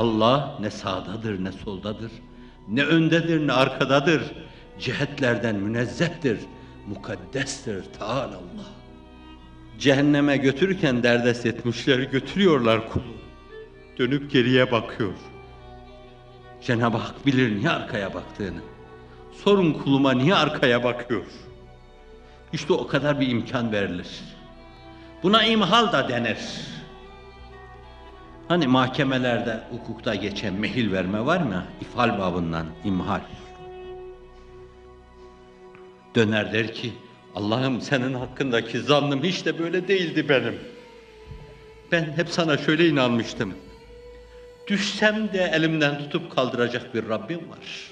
Allah ne sağdadır ne soldadır, ne öndedir ne arkadadır. Cihetlerden münezzehtir, mukaddestir Teala Allah. Cehenneme götürürken derdest etmişler, götürüyorlar kulu. Dönüp geriye bakıyor. Cenab-ı Hak bilir niye arkaya baktığını. Sorun kuluma niye arkaya bakıyor? İşte o kadar bir imkan verilir. Buna imhal da denir. Hani mahkemelerde, hukukta geçen mehil verme var mı? İfal babından imhal. Döner der ki, Allah'ım senin hakkındaki zannım hiç de böyle değildi benim. Ben hep sana şöyle inanmıştım. Düşsem de elimden tutup kaldıracak bir Rabbim var.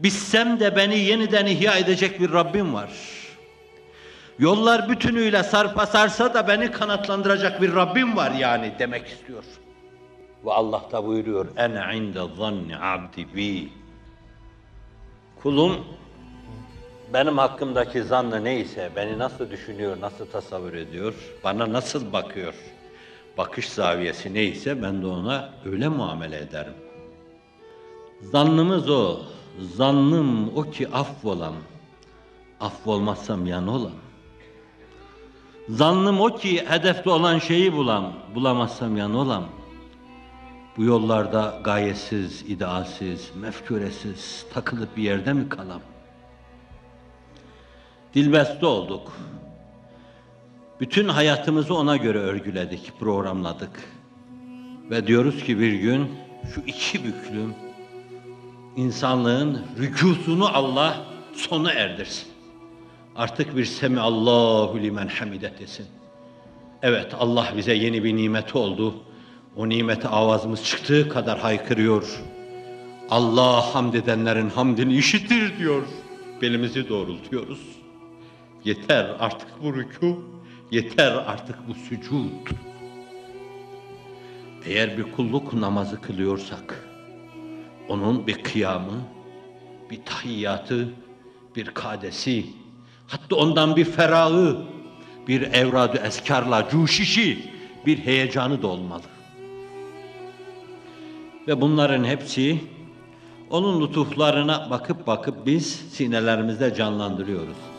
Bitsem de beni yeniden ihya edecek bir Rabbim var. Yollar bütünüyle sarpa sarsa da beni kanatlandıracak bir Rabbim var yani demek istiyor. Ve Allah da buyuruyor ene inde zanni abdi bi. Kulum benim hakkımdaki zannı neyse, beni nasıl düşünüyor, nasıl tasavvur ediyor, bana nasıl bakıyor, bakış zaviyesi neyse ben de ona öyle muamele ederim. Zannımız o, zannım o ki affolam, affolmazsam yan olam. Zannım o ki hedefte olan şeyi bulam, bulamazsam yan olam. Bu yollarda gayesiz, idealsiz, mefküresiz, takılıp bir yerde mi kalam? Dilbeste olduk. Bütün hayatımızı ona göre örgüledik, programladık. Ve diyoruz ki bir gün şu iki büklüm insanlığın rükusunu Allah sona erdirsin. Artık bir semi Allahu limen hamidet desin. Evet Allah bize yeni bir nimet oldu. O nimete avazımız çıktığı kadar haykırıyor. Allah hamd edenlerin hamdini işitir diyor. Belimizi doğrultuyoruz. Yeter artık bu rükû, yeter artık bu sücud. Eğer bir kulluk namazı kılıyorsak, onun bir kıyamı, bir tahiyyatı, bir kadesi, hatta ondan bir ferahı, bir evradu eskarla cuşişi, bir heyecanı da olmalı. Ve bunların hepsi onun lütuflarına bakıp bakıp biz sinelerimizde canlandırıyoruz.